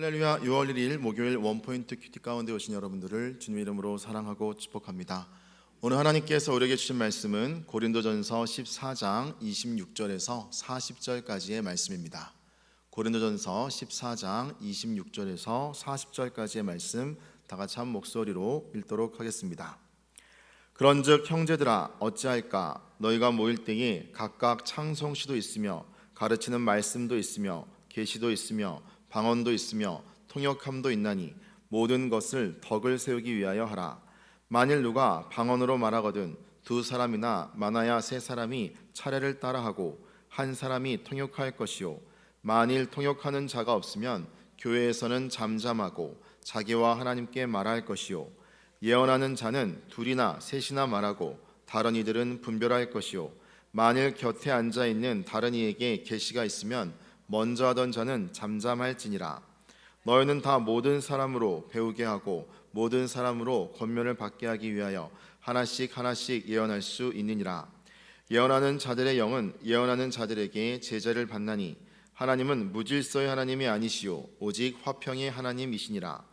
할렐루야 6월 1일 목요일 원포인트 큐티 가운데 오신 여러분들을 주님 이름으로 사랑하고 축복합니다. 오늘 하나님께서 우리에게 주신 말씀은 고린도전서 14장 26절에서 40절까지의 말씀입니다. 고린도전서 14장 26절에서 40절까지의 말씀 다 같이 한 목소리로 읽도록 하겠습니다. 그런즉 형제들아 어찌할까 너희가 모일 때에 각각 창성시도 있으며 가르치는 말씀도 있으며 계시도 있으며 방언도 있으며 통역함도 있나니 모든 것을 덕을 세우기 위하여 하라. 만일 누가 방언으로 말하거든 두 사람이나 많아야 세 사람이 차례를 따라하고 한 사람이 통역할 것이요. 만일 통역하는 자가 없으면 교회에서는 잠잠하고 자기와 하나님께 말할 것이요. 예언하는 자는 둘이나 셋이나 말하고 다른 이들은 분별할 것이요. 만일 곁에 앉아 있는 다른 이에게 계시가 있으면 먼저 하던 자는 잠잠할지니라. 너희는 다 모든 사람으로 배우게 하고 모든 사람으로 권면을 받게 하기 위하여 하나씩 하나씩 예언할 수 있느니라. 예언하는 자들의 영은 예언하는 자들에게 제자를 받나니 하나님은 무질서의 하나님이 아니시요 오직 화평의 하나님이시니라.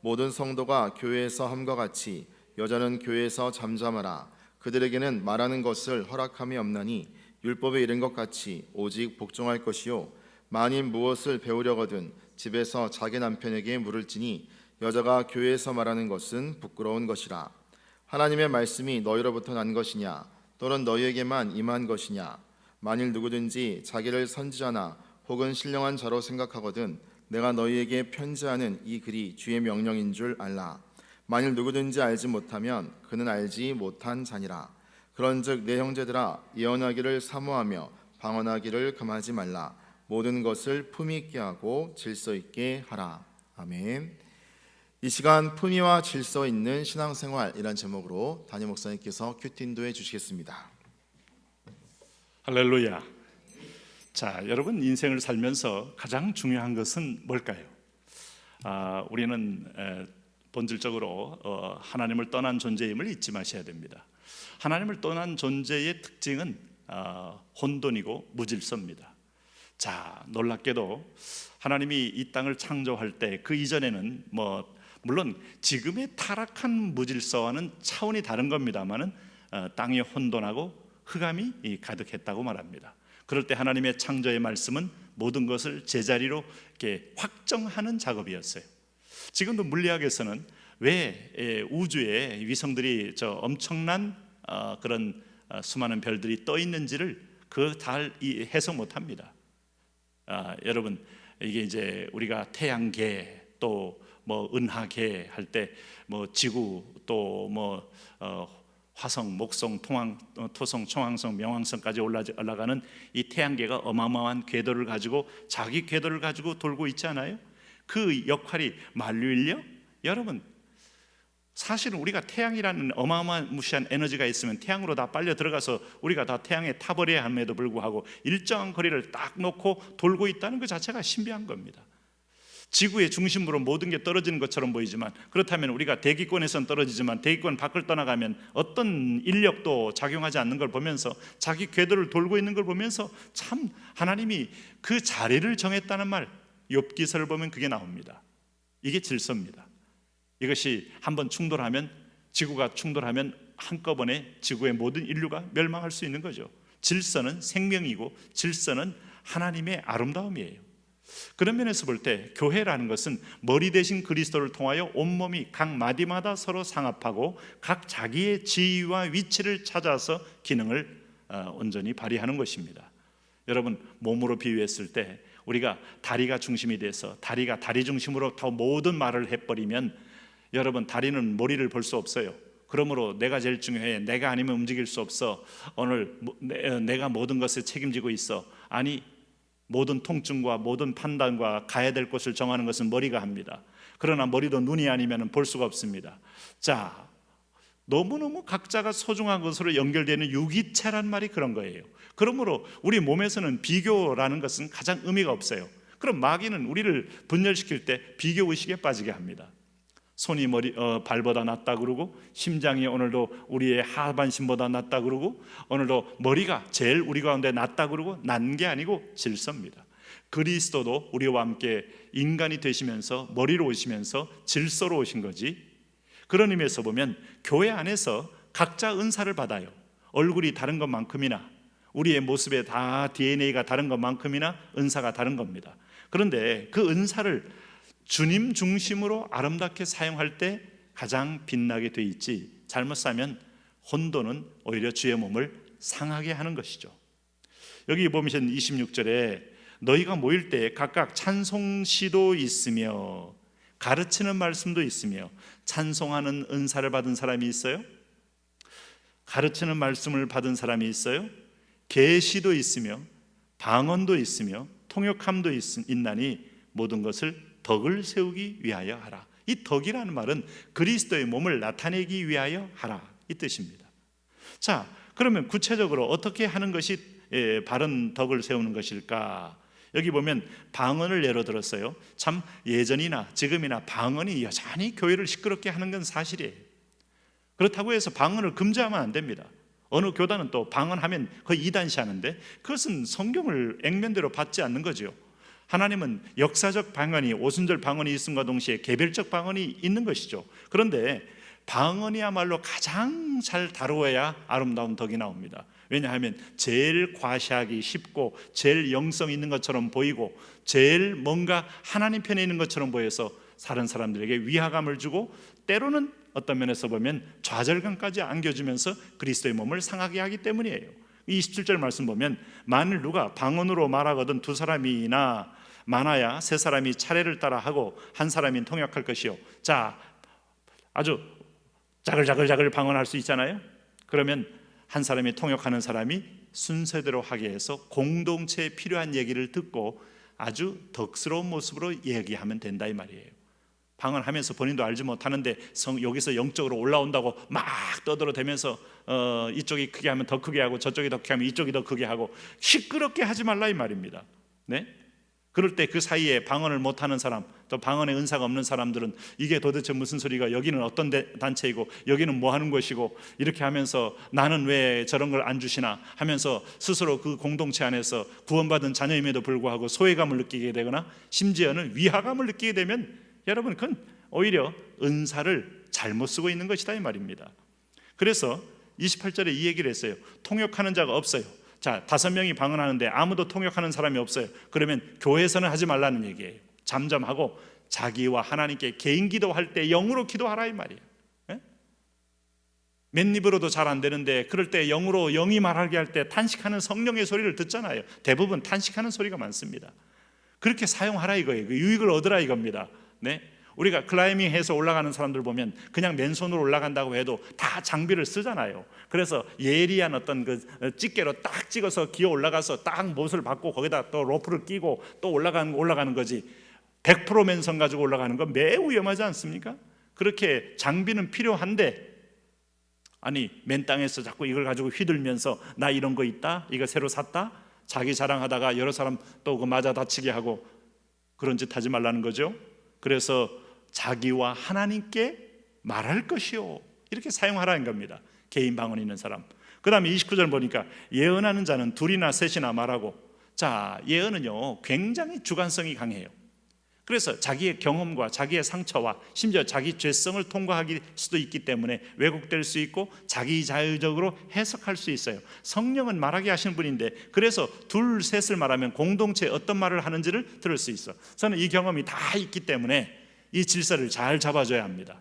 모든 성도가 교회에서 함과 같이 여자는 교회에서 잠잠하라. 그들에게는 말하는 것을 허락함이 없나니 율법에 이른 것 같이 오직 복종할 것이요 만일 무엇을 배우려거든 집에서 자기 남편에게 물을지니 여자가 교회에서 말하는 것은 부끄러운 것이라. 하나님의 말씀이 너희로부터 난 것이냐 또는 너희에게만 임한 것이냐. 만일 누구든지 자기를 선지자나 혹은 신령한 자로 생각하거든 내가 너희에게 편지하는 이 글이 주의 명령인 줄 알라. 만일 누구든지 알지 못하면 그는 알지 못한 자니라. 그런즉 내 형제들아 예언하기를 사모하며 방언하기를 금하지 말라 모든 것을 품위 있게 하고 질서 있게 하라 아멘 이 시간 품위와 질서 있는 신앙생활이란 제목으로 담임 목사님께서 큐티 인도해 주시겠습니다 할렐루야. 자, 여러분 인생을 살면서 가장 중요한 것은 뭘까요? 아, 우리는 에, 본질적으로 어, 하나님을 떠난 존재임을 잊지 마셔야 됩니다. 하나님을 떠난 존재의 특징은 어, 혼돈이고 무질서입니다. 자, 놀랍게도 하나님이 이 땅을 창조할 때 그 이전에는 뭐 물론 지금의 타락한 무질서와는 차원이 다른 겁니다만은 어, 땅이 혼돈하고 흑암이 이 가득했다고 말합니다. 그럴 때 하나님의 창조의 말씀은 모든 것을 제자리로 이렇게 확정하는 작업이었어요. 지금도 물리학에서는 왜 예, 우주에 위성들이 저 엄청난 어, 그런 어, 수많은 별들이 떠 있는지를 그달 해석 못합니다. 아, 여러분 이게 이제 우리가 태양계 또 뭐 은하계 할 때 뭐 지구 또뭐 어, 화성, 목성, 통황, 어, 토성, 청황성, 명왕성까지 올라, 올라가는 이 태양계가 어마어마한 궤도를 가지고 자기 궤도를 가지고 돌고 있지 않아요? 그 역할이 만류 인력? 여러분 사실은 우리가 태양이라는 어마어마한 무시한 에너지가 있으면 태양으로 다 빨려 들어가서 우리가 다 태양에 타버려야 함에도 불구하고 일정한 거리를 딱 놓고 돌고 있다는 그 자체가 신비한 겁니다. 지구의 중심부로 모든 게 떨어지는 것처럼 보이지만 그렇다면 우리가 대기권에선 떨어지지만 대기권 밖을 떠나가면 어떤 인력도 작용하지 않는 걸 보면서 자기 궤도를 돌고 있는 걸 보면서 참 하나님이 그 자리를 정했다는 말 욥기서를 보면 그게 나옵니다. 이게 질서입니다. 이것이 한번 충돌하면 지구가 충돌하면 한꺼번에 지구의 모든 인류가 멸망할 수 있는 거죠. 질서는 생명이고 질서는 하나님의 아름다움이에요. 그런 면에서 볼 때 교회라는 것은 머리 대신 그리스도를 통하여 온몸이 각 마디마다 서로 상합하고 각 자기의 지위와 위치를 찾아서 기능을 어, 온전히 발휘하는 것입니다. 여러분 몸으로 비유했을 때 우리가 다리가 중심이 돼서 다리가 다리 중심으로 더 모든 말을 해버리면 여러분 다리는 머리를 볼 수 없어요. 그러므로 내가 제일 중요해. 내가 아니면 움직일 수 없어. 오늘 뭐, 내가 모든 것을 책임지고 있어. 아니 모든 통증과 모든 판단과 가야 될 곳을 정하는 것은 머리가 합니다. 그러나 머리도 눈이 아니면 볼 수가 없습니다. 자, 너무너무 각자가 소중한 것으로 연결되는 유기체란 말이 그런 거예요. 그러므로 우리 몸에서는 비교라는 것은 가장 의미가 없어요. 그럼 마귀는 우리를 분열시킬 때 비교 의식에 빠지게 합니다. 손이 머리 어, 발보다 낫다 그러고 심장이 오늘도 우리의 하반신보다 낫다 그러고 오늘도 머리가 제일 우리 가운데 낫다 그러고 난 게 아니고 질서입니다. 그리스도도 우리와 함께 인간이 되시면서 머리로 오시면서 질서로 오신 거지. 그런 의미에서 보면 교회 안에서 각자 은사를 받아요. 얼굴이 다른 것만큼이나 우리의 모습에 다 DNA가 다른 것만큼이나 은사가 다른 겁니다. 그런데 그 은사를 주님 중심으로 아름답게 사용할 때 가장 빛나게 돼 있지. 잘못 사면 혼돈은 오히려 주의 몸을 상하게 하는 것이죠. 여기 보면 26절에 너희가 모일 때 각각 찬송시도 있으며 가르치는 말씀도 있으며 찬송하는 은사를 받은 사람이 있어요? 가르치는 말씀을 받은 사람이 있어요? 계시도 있으며 방언도 있으며 통역함도 있, 있나니 모든 것을 덕을 세우기 위하여 하라. 이 덕이라는 말은 그리스도의 몸을 나타내기 위하여 하라 이 뜻입니다. 자, 그러면 구체적으로 어떻게 하는 것이 예, 바른 덕을 세우는 것일까? 여기 보면 방언을 예로 들었어요. 참 예전이나 지금이나 방언이 여전히 교회를 시끄럽게 하는 건 사실이에요. 그렇다고 해서 방언을 금지하면 안 됩니다. 어느 교단은 또 방언하면 거의 이단시하는데 그것은 성경을 액면대로 받지 않는 거죠. 하나님은 역사적 방언이 오순절 방언이 있음과 동시에 개별적 방언이 있는 것이죠. 그런데 방언이야말로 가장 잘 다루어야 아름다운 덕이 나옵니다. 왜냐하면 제일 과시하기 쉽고 제일 영성 있는 것처럼 보이고 제일 뭔가 하나님 편에 있는 것처럼 보여서 다른 사람들에게 위화감을 주고 때로는 어떤 면에서 보면 좌절감까지 안겨주면서 그리스도의 몸을 상하게 하기 때문이에요. 27절 말씀 보면 만일 누가 방언으로 말하거든 두 사람이나 많아야 세 사람이 차례를 따라 하고 한 사람이 통역할 것이요. 자, 아주 자글자글자글 방언할 수 있잖아요. 그러면 한 사람이 통역하는 사람이 순서대로 하게 해서 공동체에 필요한 얘기를 듣고 아주 덕스러운 모습으로 얘기하면 된다 이 말이에요. 방언하면서 본인도 알지 못하는데 성, 여기서 영적으로 올라온다고 막 떠들어대면서 어, 이쪽이 크게 하면 더 크게 하고 저쪽이 더 크게 하면 이쪽이 더 크게 하고 시끄럽게 하지 말라 이 말입니다. 네? 그럴 때 그 사이에 방언을 못하는 사람, 또 방언의 은사가 없는 사람들은 이게 도대체 무슨 소리가 여기는 어떤 데, 단체이고 여기는 뭐 하는 것이고 이렇게 하면서 나는 왜 저런 걸 안 주시나 하면서 스스로 그 공동체 안에서 구원받은 자녀임에도 불구하고 소외감을 느끼게 되거나 심지어는 위화감을 느끼게 되면 여러분 그건 오히려 은사를 잘못 쓰고 있는 것이다 이 말입니다. 그래서 28절에 이 얘기를 했어요. 통역하는 자가 없어요. 자, 다섯 명이 방언하는데 아무도 통역하는 사람이 없어요. 그러면 교회에서는 하지 말라는 얘기예요. 잠잠하고 자기와 하나님께 개인 기도할 때 영으로 기도하라 이 말이에요. 예? 맨입으로도 잘 안 되는데 그럴 때 영으로 영이 말하게 할 때 탄식하는 성령의 소리를 듣잖아요. 대부분 탄식하는 소리가 많습니다. 그렇게 사용하라 이거예요. 그 유익을 얻으라 이겁니다. 네? 우리가 클라이밍 해서 올라가는 사람들 보면 그냥 맨손으로 올라간다고 해도 다 장비를 쓰잖아요. 그래서 예리한 어떤 그 집게로 딱 찍어서 기어 올라가서 딱 못을 받고 거기다 또 로프를 끼고 또 올라가는 올라가는 거지. 100% 맨손 가지고 올라가는 건 매우 위험하지 않습니까? 그렇게 장비는 필요한데 아니 맨 땅에서 자꾸 이걸 가지고 휘둘면서 나 이런 거 있다 이거 새로 샀다 자기 자랑하다가 여러 사람 또 그 맞아 다치게 하고 그런 짓 하지 말라는 거죠. 그래서 자기와 하나님께 말할 것이요 이렇게 사용하라는 겁니다. 개인 방언 있는 사람. 그 다음에 29절 보니까 예언하는 자는 둘이나 셋이나 말하고 자 예언은요 굉장히 주관성이 강해요. 그래서 자기의 경험과 자기의 상처와 심지어 자기 죄성을 통과하기 수도 있기 때문에 왜곡될 수 있고 자기 자유적으로 해석할 수 있어요. 성령은 말하게 하시는 분인데 그래서 둘 셋을 말하면 공동체 어떤 말을 하는지를 들을 수 있어. 저는 이 경험이 다 있기 때문에 이 질서를 잘 잡아줘야 합니다.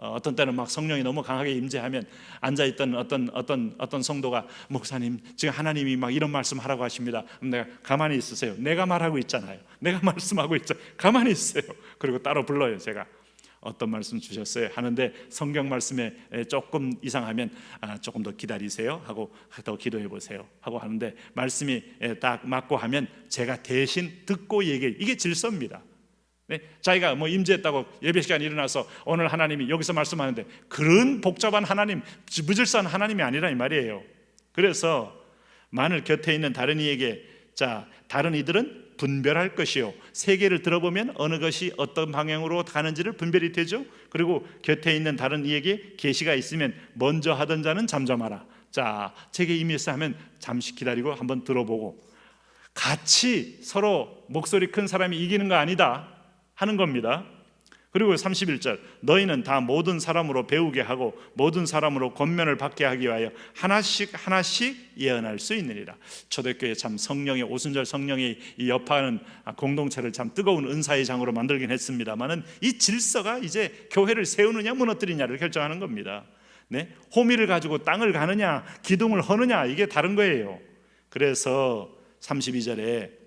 어, 어떤 때는 막 성령이 너무 강하게 임재하면 앉아 있던 어떤 어떤 어떤 성도가 목사님 지금 하나님이 막 이런 말씀 하라고 하십니다. 내가 가만히 있으세요. 내가 말하고 있잖아요. 내가 말씀하고 있죠. 가만히 있어요. 그리고 따로 불러요. 제가 어떤 말씀 주셨어요 하는데 성경 말씀에 조금 이상하면 아, 조금 더 기다리세요 하고 더 기도해 보세요 하고 하는데 말씀이 딱 맞고 하면 제가 대신 듣고 얘기해 이게 질서입니다. 네, 자기가 뭐 임재했다고 예배 시간 일어나서 오늘 하나님이 여기서 말씀하는데 그런 복잡한 하나님, 무질서한 하나님이 아니라 이 말이에요. 그래서 만일 곁에 있는 다른 이에게 자 다른 이들은 분별할 것이요 세계를 들어보면 어느 것이 어떤 방향으로 가는지를 분별이 되죠. 그리고 곁에 있는 다른 이에게 계시가 있으면 먼저 하던 자는 잠잠하라. 자, 제게 임했어 하면 잠시 기다리고 한번 들어보고 같이 서로 목소리 큰 사람이 이기는 거 아니다 하는 겁니다. 그리고 31절 너희는 다 모든 사람으로 배우게 하고 모든 사람으로 권면을 받게 하기 위하여 하나씩 하나씩 예언할 수 있느니라. 초대교회 참 성령의 오순절 성령의 이 여파하는 공동체를 참 뜨거운 은사의 장으로 만들긴 했습니다만은 이 질서가 이제 교회를 세우느냐 무너뜨리냐를 결정하는 겁니다. 네? 호미를 가지고 땅을 가느냐 기둥을 허느냐 이게 다른 거예요. 그래서 32절에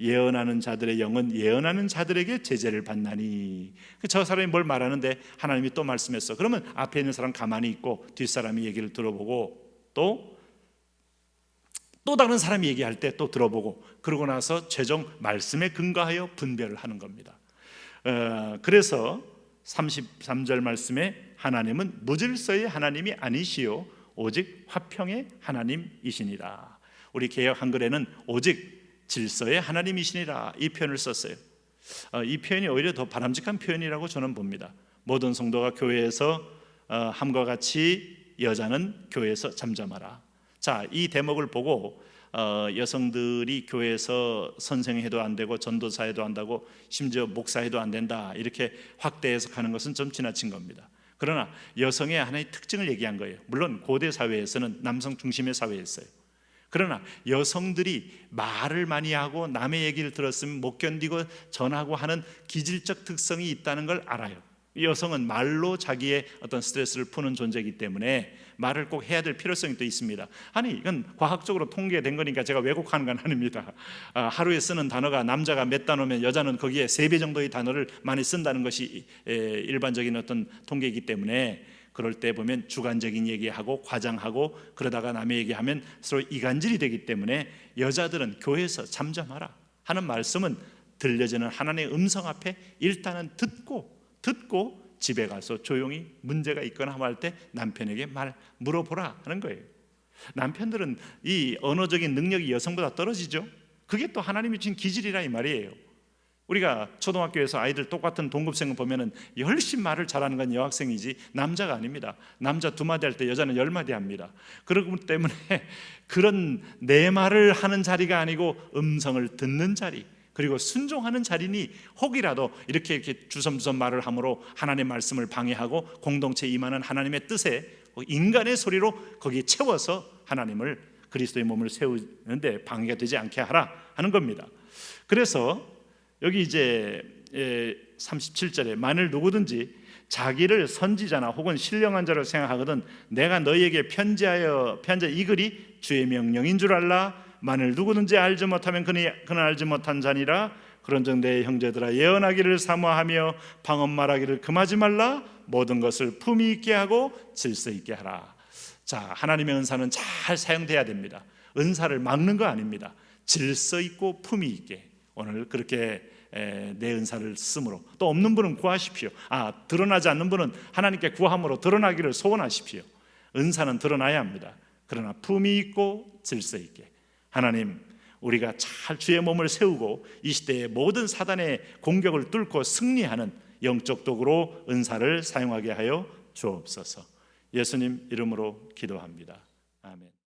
예언하는 자들의 영은 예언하는 자들에게 제재를 받나니. 그저 사람이 뭘 말하는데 하나님이 또 말씀했어. 그러면 앞에 있는 사람 가만히 있고 뒷사람이 얘기를 들어보고 또또 다른 사람이 얘기할 때 또 들어보고 그러고 나서 최종 말씀에 근거하여 분별을 하는 겁니다. 어, 그래서 33절 말씀에 하나님은 무질서의 하나님이 아니시요 오직 화평의 하나님이시니라. 우리 개혁 한글에는 오직 질서의 하나님이시니라 이 표현을 썼어요. 어, 이 표현이 오히려 더 바람직한 표현이라고 저는 봅니다. 모든 성도가 교회에서 어, 함과 같이 여자는 교회에서 잠잠하라. 자, 이 대목을 보고 어, 여성들이 교회에서 선생해도 안 되고 전도사해도 한다고 심지어 목사해도 안 된다 이렇게 확대 해석하는 것은 좀 지나친 겁니다. 그러나 여성의 하나의 특징을 얘기한 거예요. 물론 고대 사회에서는 남성 중심의 사회였어요. 그러나 여성들이 말을 많이 하고 남의 얘기를 들었으면 못 견디고 전하고 하는 기질적 특성이 있다는 걸 알아요. 이 여성은 말로 자기의 어떤 스트레스를 푸는 존재이기 때문에 말을 꼭 해야 될 필요성이 또 있습니다. 아니 이건 과학적으로 통계된 거니까 제가 왜곡하는 건 아닙니다. 아, 하루에 쓰는 단어가 남자가 몇 단어면 여자는 거기에 세 배 정도의 단어를 많이 쓴다는 것이 에, 일반적인 어떤 통계이기 때문에 그럴 때 보면 주관적인 얘기하고 과장하고 그러다가 남의 얘기하면 서로 이간질이 되기 때문에 여자들은 교회에서 잠잠하라 하는 말씀은 들려지는 하나님의 음성 앞에 일단은 듣고 듣고 집에 가서 조용히 문제가 있거나 할 때 남편에게 말 물어보라 하는 거예요. 남편들은 이 언어적인 능력이 여성보다 떨어지죠. 그게 또 하나님이 주신 기질이라 이 말이에요. 우리가 초등학교에서 아이들 똑같은 동급생을 보면은 훨씬 말을 잘하는 건 여학생이지 남자가 아닙니다. 남자 두 마디 할 때 여자는 열 마디 합니다. 그렇기 때문에 그런 내 말을 하는 자리가 아니고 음성을 듣는 자리 그리고 순종하는 자리니 혹이라도 이렇게 이렇게 주섬주섬 말을 함으로 하나님의 말씀을 방해하고 공동체 임하는 하나님의 뜻에 인간의 소리로 거기에 채워서 하나님을 그리스도의 몸을 세우는데 방해가 되지 않게 하라 하는 겁니다. 그래서 여기 이제 37절에 만일 누구든지 자기를 선지자나 혹은 신령한 자로 생각하거든 내가 너희에게 편지하여 편지 이 글이 주의 명령인 줄 알라. 만일 누구든지 알지 못하면 그는, 그는 알지 못한 자니라. 그런즉 내 형제들아 예언하기를 사모하며 방언 말하기를 금하지 말라. 모든 것을 품위 있게 하고 질서 있게 하라. 자 하나님의 은사는 잘 사용돼야 됩니다. 은사를 막는 거 아닙니다. 질서 있고 품위 있게 오늘 그렇게 에, 내 은사를 쓰므로 또 없는 분은 구하십시오. 아 드러나지 않는 분은 하나님께 구함으로 드러나기를 소원하십시오. 은사는 드러나야 합니다. 그러나 품이 있고 질서 있게 하나님 우리가 잘 주의 몸을 세우고 이 시대의 모든 사단의 공격을 뚫고 승리하는 영적 도구로 은사를 사용하게 하여 주옵소서. 예수님 이름으로 기도합니다. 아멘.